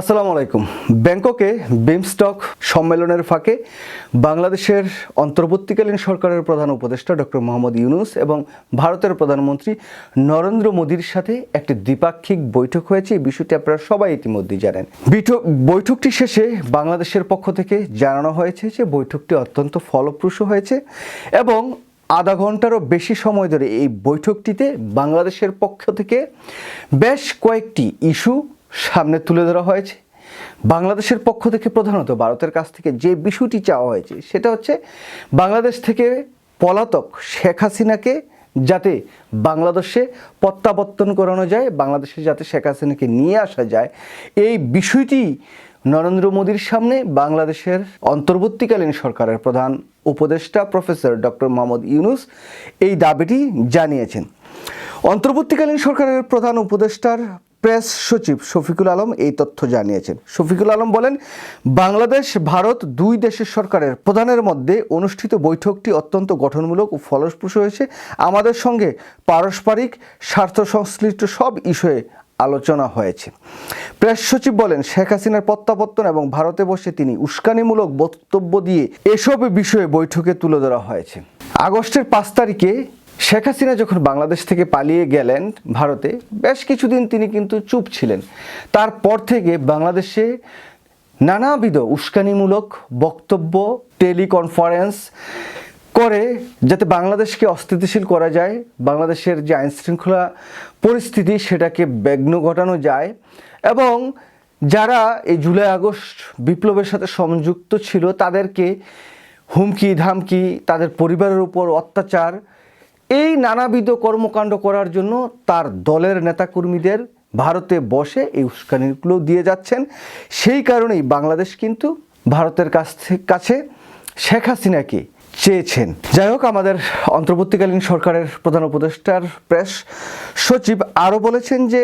আসসালামু আলাইকুম। ব্যাংককে বিমস্টক সম্মেলনের ফাঁকে বাংলাদেশের অন্তর্বর্তীকালীন সরকারের প্রধান উপদেষ্টা ডক্টর মোহাম্মদ ইউনুস এবং ভারতের প্রধানমন্ত্রী নরেন্দ্র মোদীর সাথে একটি দ্বিপাক্ষিক বৈঠক হয়েছে। এই বিষয়টি আপনারা সবাই ইতিমধ্যেই জানেন। বিঠো- বৈঠকটি শেষে বাংলাদেশের পক্ষ থেকে জানানো হয়েছে যে বৈঠকটি অত্যন্ত ফলপ্রসূ হয়েছে এবং আধা ঘন্টারও বেশি সময় ধরে এই বৈঠকটিতে বাংলাদেশের পক্ষ থেকে বেশ কয়েকটি ইস্যু সামনে তুলে ধরা হয়েছে। বাংলাদেশের পক্ষ থেকে প্রধানত ভারতের কাছ থেকে যে বিষয়টি চাওয়া হয়েছে, সেটা হচ্ছে বাংলাদেশ থেকে পলাতক শেখ হাসিনাকে যাতে বাংলাদেশে প্রত্যাবর্তন করানো যায়, বাংলাদেশে যাতে শেখ হাসিনাকে নিয়ে আসা যায়, এই বিষয়টি নরেন্দ্র মোদীর সামনে বাংলাদেশের অন্তর্বর্তীকালীন সরকারের প্রধান উপদেষ্টা প্রফেসর ডক্টর মোহাম্মদ ইউনুস এই দাবিটি জানিয়েছেন। অন্তর্বর্তীকালীন সরকারের প্রধান উপদেষ্টার প্রেস সচিব শফিকুল আলম এই তথ্য জানিয়েছেন। শফিকুল আলম বলেন, বাংলাদেশ, ভারত দুই দেশের সরকারের প্রধানের মধ্যে অনুষ্ঠিত বৈঠকটি অত্যন্ত গঠনমূলক ও ফলপ্রসূ হয়েছে। আমাদের সঙ্গে পারস্পরিক স্বার্থ সংশ্লিষ্ট সব ইস্যুয়ে আলোচনা হয়েছে। প্রেস সচিব বলেন, শেখ হাসিনার প্রত্যাবর্তন এবং ভারতে বসে তিনি উস্কানিমূলক বক্তব্য দিয়ে এসব বিষয়ে বৈঠকে তুলে ধরা হয়েছে। আগস্টের পাঁচ তারিখে শেখ হাসিনা যখন বাংলাদেশ থেকে পালিয়ে গেলেন ভারতে, বেশ কিছুদিন তিনি কিন্তু চুপ ছিলেন। তারপর থেকে বাংলাদেশে নানাবিধ উস্কানিমূলক বক্তব্য, টেলিকনফারেন্স করে যাতে বাংলাদেশকে অস্থিতিশীল করা যায়, বাংলাদেশের যে আইন শৃঙ্খলা পরিস্থিতি সেটাকে ব্যগ্ন ঘটানো যায় এবং যারা এই জুলাই আগস্ট বিপ্লবের সাথে সংযুক্ত ছিল তাদেরকে হুমকি ধামকি তাদের পরিবারের উপর অত্যাচার এই নানাবিধ কর্মকাণ্ড করার জন্য তার দলের নেতাকর্মীদের ভারতে বসে এই উস্কানিগুলো দিয়ে যাচ্ছেন। সেই কারণেই বাংলাদেশ কিন্তু ভারতের কাছ কাছে শেখ হাসিনাকে চেয়েছেন। যাই হোক, আমাদের অন্তর্বর্তীকালীন সরকারের প্রধান উপদেষ্টার প্রেস সচিব আরও বলেছেন যে,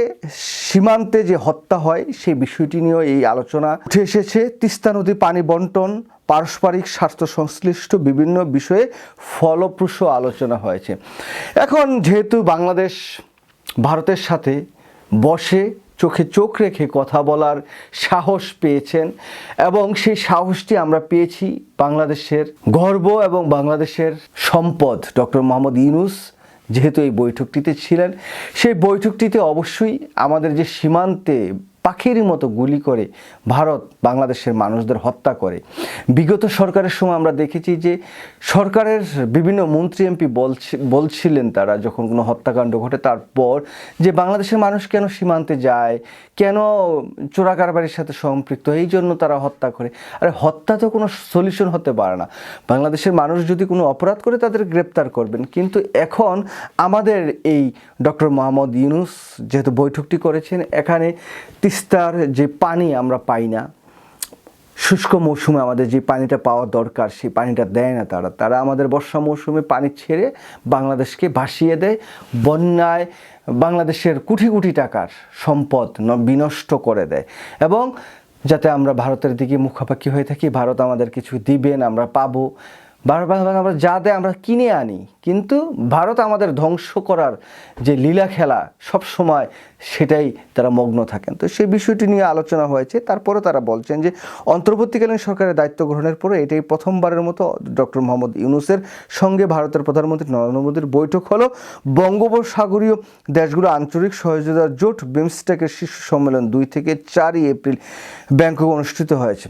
সীমান্তে যে হত্যা হয়, সেই বিষয়টি নিয়েও এই আলোচনা উঠে এসেছে। তিস্তা নদী পানি বন্টন, পারস্পরিক স্বার্থ সংশ্লিষ্ট বিভিন্ন বিষয়ে ফলপ্রসূ আলোচনা হয়েছে। এখন, যেহেতু বাংলাদেশ ভারতের সাথে বসে চোখে চোখ রেখে কথা বলার সাহস পেয়েছেন এবং সেই সাহসটি আমরা পেয়েছি বাংলাদেশের গর্ব এবং বাংলাদেশের সম্পদ ডক্টর মোহাম্মদ ইউনুস যেহেতু এই বৈঠকটিতে ছিলেন। সেই বৈঠকটিতে অবশ্যই আমাদের যে সীমান্তে পাখির মতো গুলি করে ভারত বাংলাদেশের মানুষদের হত্যা করে। বিগত সরকারের সময় আমরা দেখেছি যে সরকারের বিভিন্ন মন্ত্রী এমপি বলছিলেন তারা যখন কোনো হত্যাকাণ্ড ঘটে, তারপর যে বাংলাদেশের মানুষ কেন সীমান্তে যায়, কেন চোরাকারবারির সাথে সম্পৃক্ত, এই জন্য তারা হত্যা করে। আরে হত্যা তো কোনো সলিউশন হতে পারে না। বাংলাদেশের মানুষ যদি কোনো অপরাধ করে তাদের গ্রেপ্তার করবেন। কিন্তু এখন আমাদের এই ডক্টর মোহাম্মদ ইউনুস যেহেতু বৈঠকটি করেছেন, এখানে তিস্তার যে পানি আমরা পাই না, শুষ্ক মৌসুমে আমাদের যে পানিটা পাওয়া দরকার, সেই পানিটা দেয় না তারা। তারা আমাদের বর্ষা মৌসুমে পানি ছেড়ে বাংলাদেশকে ভাসিয়ে দেয়। বন্যায় বাংলাদেশের কোটি কোটি টাকার সম্পদ বিনষ্ট করে দেয়। এবং যাতে আমরা ভারতের দিকে মুখাপাক্ষি হয়ে থাকি, ভারত আমাদের কিছু দিবেন, আমরা পাবো। আমরা যা দেয় আমরা কিনে আনি। কিন্তু ভারত আমাদের ধ্বংস করার যে লীলা খেলা, সব সময় সেটাই তারা মগ্ন থাকেন। তো সেই বিষয়টি নিয়ে আলোচনা হয়েছে। তারপরে তারা বলছেন যে, অন্তর্বর্তীকালীন সরকারের দায়িত্ব গ্রহণের পরে এটাই প্রথমবারের মতো ডক্টর মোহাম্মদ ইউনুসের সঙ্গে ভারতের প্রধানমন্ত্রী নরেন্দ্র মোদীর বৈঠক হলো। বঙ্গোপসাগরীয় দেশগুলো আঞ্চলিক সহযোগিতার জোট বিমস্টেকের শীর্ষ সম্মেলন দুই থেকে চারই এপ্রিল ব্যাংকক অনুষ্ঠিত হয়েছে।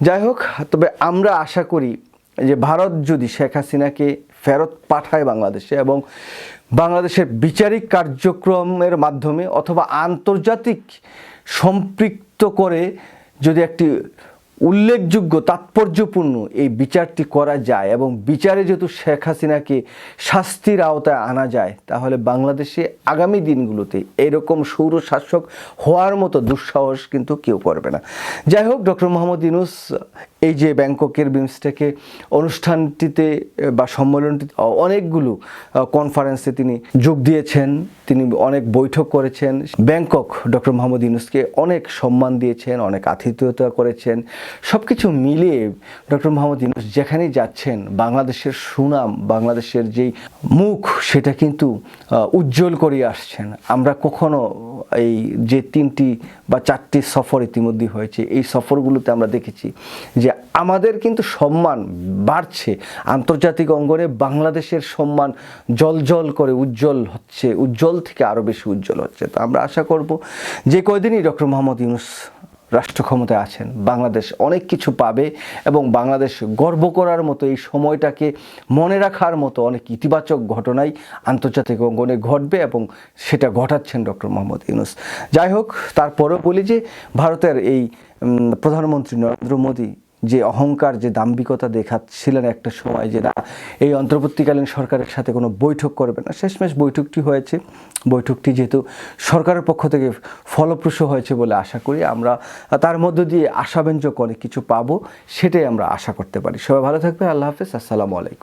যাই হোক, তবে আমরা আশা করি যে ভারত যদি শেখ হাসিনাকে ফেরত পাঠায় বাংলাদেশে এবং বাংলাদেশের বিচারিক কার্যক্রমের মাধ্যমে অথবা আন্তর্জাতিক সম্পৃক্ত করে যদি একটি উল্লেখযোগ্য, তাৎপর্যপূর্ণ এই বিচারটি করা যায় এবং বিচারে যেহেতু শেখ হাসিনাকে শাস্তির আওতায় আনা যায়, তাহলে বাংলাদেশে আগামী দিনগুলোতে এরকম সৌর শাসক হওয়ার মতো দুঃসাহস কিন্তু কেউ করবে না। যাই হোক, ডক্টর মোহাম্মদ ইউনুস এই যে ব্যাংককের বিমস্টেকে অনুষ্ঠানটিতে বা সম্মেলনটিতে অনেকগুলো কনফারেন্সে তিনি যোগ দিয়েছেন। তিনি অনেক বৈঠক করেছেন। ব্যাংকক ডক্টর মোহাম্মদ ইউনুসকে অনেক সম্মান দিয়েছেন, অনেক আতিথেয়তা করেছেন। সব কিছু মিলিয়ে ডক্টর মোহাম্মদ ইউনুস যেখানেই যাচ্ছেন, বাংলাদেশের সুনাম, বাংলাদেশের যেই মুখ, সেটা কিন্তু উজ্জ্বল করে আসছেন। আমরা কখনো এই যে তিনটি বা চারটি সফর ইতিমধ্যে হয়েছে, এই সফরগুলোতে আমরা দেখেছি যে আমাদের কিন্তু সম্মান বাড়ছে। আন্তর্জাতিক অঙ্গনে বাংলাদেশের সম্মান জল জল করে উজ্জ্বল হচ্ছে, উজ্জ্বল থেকে আরও বেশি উজ্জ্বল হচ্ছে। তো আমরা আশা করব যে কয়দিনই ডক্টর মোহাম্মদ ইউনুস রাষ্ট্র ক্ষমতায় আছেন। বাংলাদেশ অনেক কিছু পাবে এবং বাংলাদেশ গর্ব করার মতো এই সময়টাকে মনে রাখার মতো অনেক ইতিবাচক ঘটনাই আন্তর্জাতিক অঙ্গনে ঘটবে এবং সেটা ঘটাচ্ছেন ডক্টর মোহাম্মদ ইউনুস। যাই হোক, তারপরেও বলি যে, ভারতের এই প্রধানমন্ত্রী নরেন্দ্র মোদী যে অহংকার, যে দাম্ভিকতা দেখাচ্ছিলেন একটা সময় যে না, এই অন্তর্বর্তীকালীন সরকারের সাথে কোনো বৈঠক করবে না। শেষমেশ বৈঠকটি হয়েছে। বৈঠকটি যেহেতু সরকারের পক্ষ থেকে ফলপ্রসূ হয়েছে বলে আশা করি আমরা তার মধ্য দিয়ে আশাব্যঞ্জক অনেক কিছু পাবো, সেটাই আমরা আশা করতে পারি। সবাই ভালো থাকবে আল্লাহ হাফিজ। আসসালামু আলাইকুম।